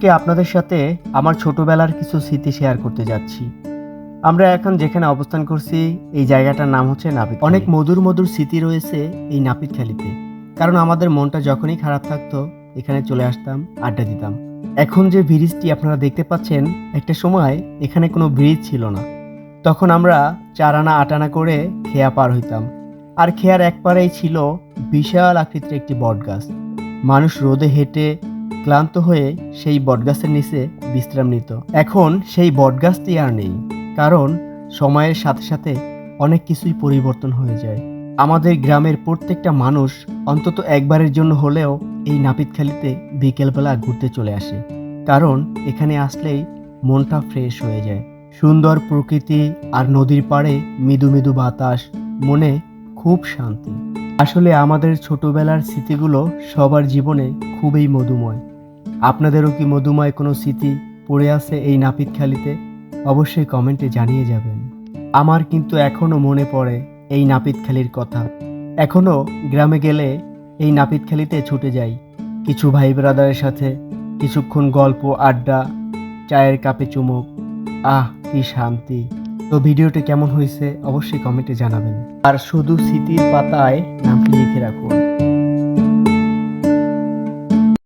আজকে আপনাদের সাথে আমার ছোটবেলার কিছু স্মৃতি শেয়ার করতে যাচ্ছি। আমরা এখন যেখানে অবস্থান করছি, এই জায়গাটার নাম হচ্ছে নাপিত অনেক মধুর মধুর স্মৃতি রয়েছে এই নাপিত খালিতে। কারণ আমাদের মনটা যখনই খারাপ থাকতো, এখানে চলে আসতাম, আড্ডা দিতাম। এখন যে ব্রিজটি আপনারা দেখতে পাচ্ছেন, একটা সময় এখানে কোনো ব্রিজ ছিল না। তখন আমরা চার আনা, আট আনা করে খেয়া পার হইতাম। আর খেয়ার এক পারেই ছিল বিশাল আকৃতির একটি বটগাছ। মানুষ রোদে হেঁটে ক্লান্ত হয়ে সেই বটগাছের নিচে বিশ্রাম নিত এখন সেই বটগাছটি আর নেই, কারণ সময়ের সাথে সাথে অনেক কিছুই পরিবর্তন হয়ে যায়। আমাদের গ্রামের প্রত্যেকটা মানুষ অন্তত একবারের জন্য হলেও এই নাপিতখালিতে বিকেলবেলা ঘুরতে চলে আসে, কারণ এখানে আসলেই মনটা ফ্রেশ হয়ে যায়। সুন্দর প্রকৃতি আর নদীর পাড়ে মৃদু মৃদু বাতাস, মনে খুব শান্তি। আসলে আমাদের ছোটবেলার স্মৃতিগুলো সবার জীবনে খুবই মধুময়। আপনাদেরও কি মধুময় কোনো স্মৃতি পড়ে আছে এই নাপিতখালিতে অবশ্যই কমেন্টে জানিয়ে যাবেন। আমার কিন্তু এখনও মনে পড়ে এই নাপিতখালির কথা। এখনও গ্রামে গেলে এই নাপিতখালিতে ছুটে যাই। কিছু ভাই ব্রাদারের সাথে কিছুক্ষণ গল্প, আড্ডা, চায়ের কাপে চুমুক। আহ, কি শান্তি। তো ভিডিওটি কেমন হয়েছে অবশ্যই কমেন্টে জানাবেন। আর শুধু স্মৃতির পাতায় নামটি লিখে রাখুন।